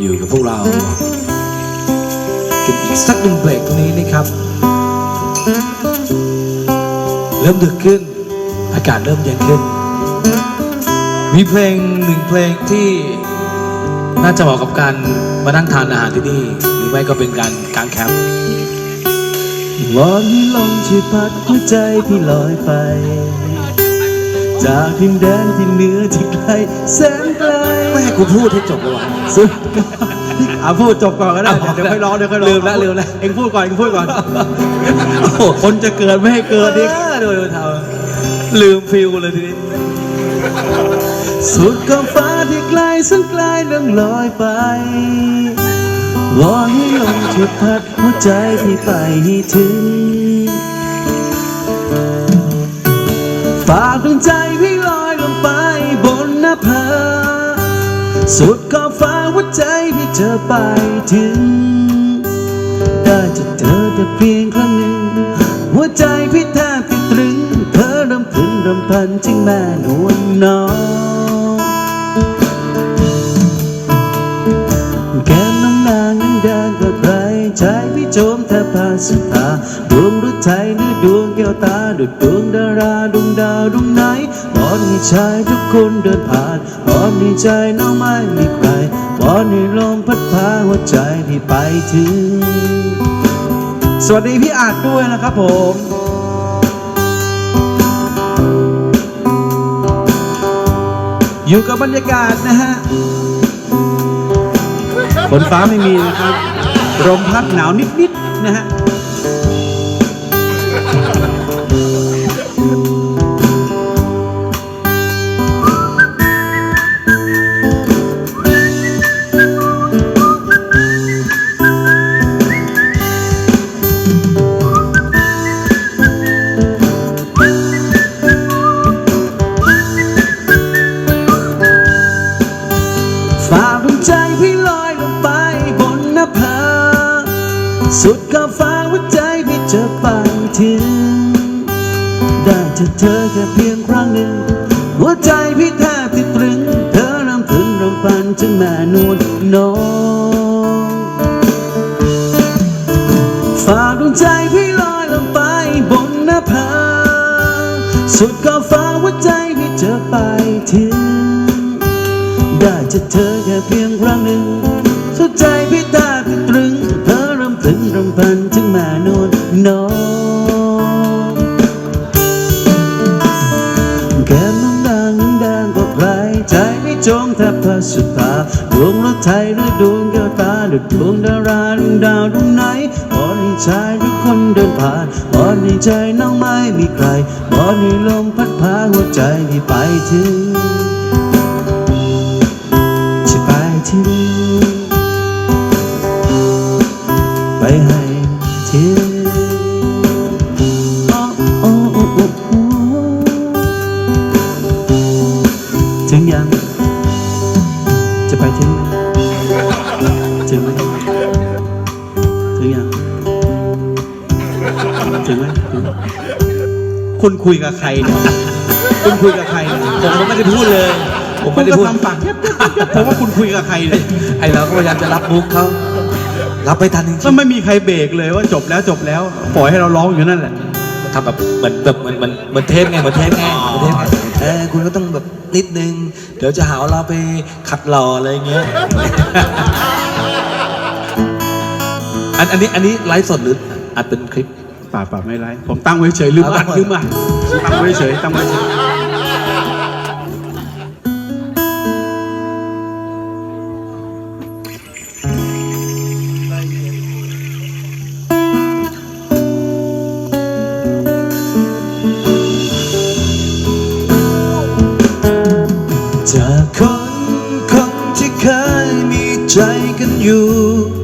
อยู่กับพวกเรากันอีกสักหนึ่งเบรกตรงนี้นะครับ เริ่มดึกขึ้น อากาศเริ่มเย็นขึ้น มีเพลงหนึ่งเพลงที่น่าจะเหมาะกับการมานั่งทานอาหารที่นี่ หรือไม่ก็เป็นการกางแคมป์วอนลมช่พัดหัวใจพี่ลอยไป จากดินแดนที่เหนือที่ไกลแสนไกลไม่ให้กูพูดให้จบเลยวะสุดอะพูดจบก่อนก็ได้เดี๋ยวเดี๋ยวค่อยร้องเดี๋ยวค่อยร้องลืมแล้วลืมแล้วเอ็งพูดก่อนเอ็งพูดก่อนโอ้โหคนจะเกิดไม่ให้เกิดอีกเออดูดูทำลืมฟิลเลยทีนี้สุดกับฟ้าที่ไกลสันไกลเลื่องลอยไปวอนให้ลมช่วยพัดหัวใจพี่ไปให้ถึงฝากดวงใจ พา สุดขอบฟ้าหัวใจพี่จอไปถึง ได้จะเจอแต่เพียงครั้งหนึ่ง หัวใจพี่แทบติดตรึง เธอรำพึงรำพันจึงแม่นวลน้อง วงฤทัยหรือดวงแก้วตาดุดดวงดาราดวงดาวดวงไหนบอนให้ชายทุกคนเดินผ่านบอนให้ใจน้องไม่มีใครบอนให้ลมพัดพาหัวใจพี่ไปถึง สวัสดีพี่อาจด้วยนะครับผมอยู่กับบรรยากาศนะฮะฝนฟ้าไม่มีนะครับลมพัดหนาวนิดๆนะฮะ กับฟ้าหัวใจพี่จะไปถึง ได้เจอเธอแค่เพียงครั้งหนึ่ง หัวใจพี่แทบติดตรึง เธอรำพึงรำพันจึงแม่นวลน้องฝากดวงใจพี่ลอยลงไปบนหน้าผาสุดขอบฟ้าหัวใจพี่จะไปถึง ได้เจะเธอแค่เพียงครั้งหนึ่งสุดใจพี่ตา จงแทบพาสุดตาดวงรถไทยหรือดวงแก้วตาหรือดวงดาราดวงดาวดวงไหนบอนในชายหรือคนเดินผ่านบอนในใจน้องไม่มีใครบอนในลมพัดพาหัวใจที่ไปถึง จะไปถึงไหมถึงไหมถึงยังถึงไหมถึงไหมคุณคุยกับใครเนี่ยคุณคุยกับใครเนี่ยผมก็ไม่ได้พูดเลย ผมไม่ได้พูดคุณก็ทำปากเย็บๆๆผมว่าคุณคุยกับใครเนี่ยไอเราก็พยายามจะรับมุกเขารับไปทันจริงก็ไม่มีใครเบรกเลยว่าจบแล้วจบแล้วปล่อยให้เราร้องอยู่นั่นแหละๆทำแบบเหมือนแบบเหมือนเหมือนเหมือนเทปไงเหมือนเทปไงเหมือนเทปไง เออคุณก็ต้องแบบนิดนึง เดี๋ยวจะหาว่าเราไปขัดหล่ออะไรอย่างเงี้ยอันอันนี้อันนี้ไลฟ์สดหรืออัดเป็นคลิปป่าป่าไม่ไร ผมตั้งไว้เฉยลืมเอาอัดตั้งไว้ลืมอัดตั้งไว้เฉยตั้งไว้เฉย กั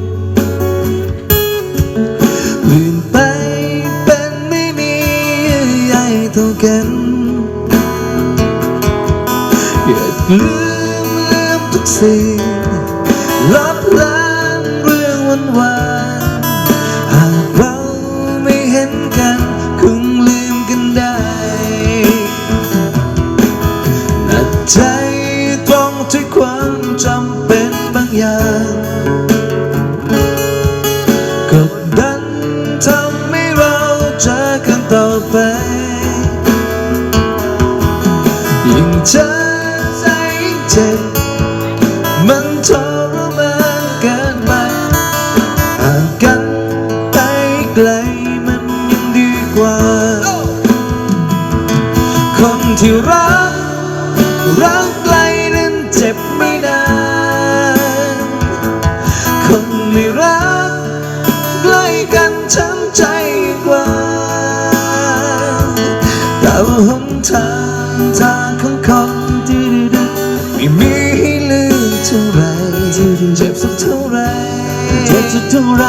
เราหนทางทางของคนที่ดื้อไม่มีให้เลือกเท่าไหรเจ็บสักเท่าไรเจ็บสักเท่าไร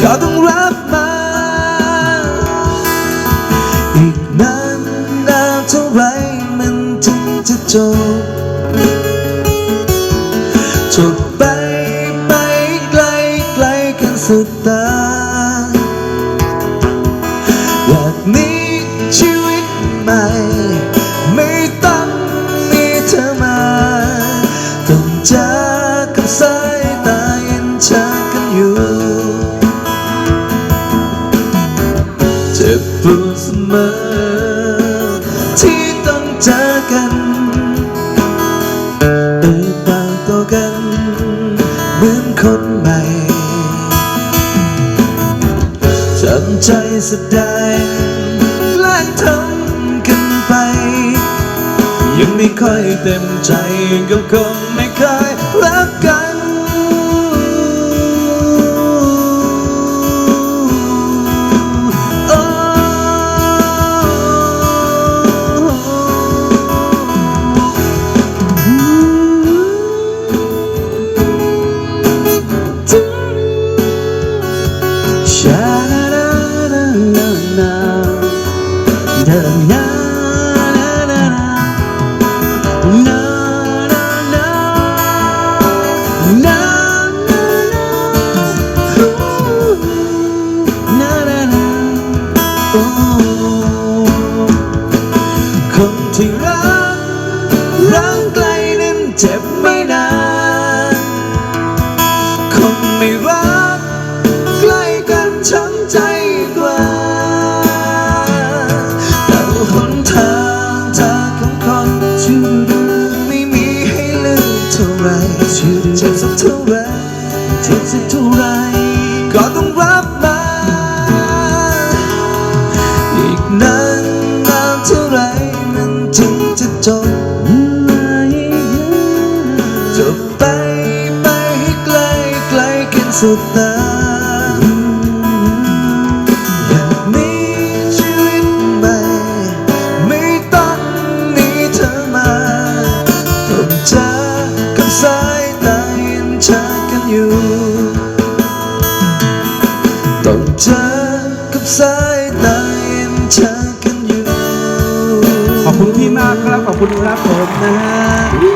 ก็ต้องรับมาอีกนานนานเท่าไรมันถึงจะจบ ไม่ต้องมีเธอมา ต้องเจอกับสายตาเย็นชากันอยู่เจ็บปวดเสมอ ที่ต้องเจอกันเอ่ยปากต่อกัน เหมือนคนใหม่จำใจแสดงแยังไม่ค่อยเต็มใจกับคนไม่เคย เท่าไรเจ็บสักเท่าไรก็ต้องรับมาอีกนานนานเท่าไรมันถึงจะจบจบไปไปให้ไกลไกลกันสุดตา ต้องเจอกับสายตาเย็นชากันอยู่ ขอบคุณพี่มากครับ ขอบคุณครับผมนะฮะ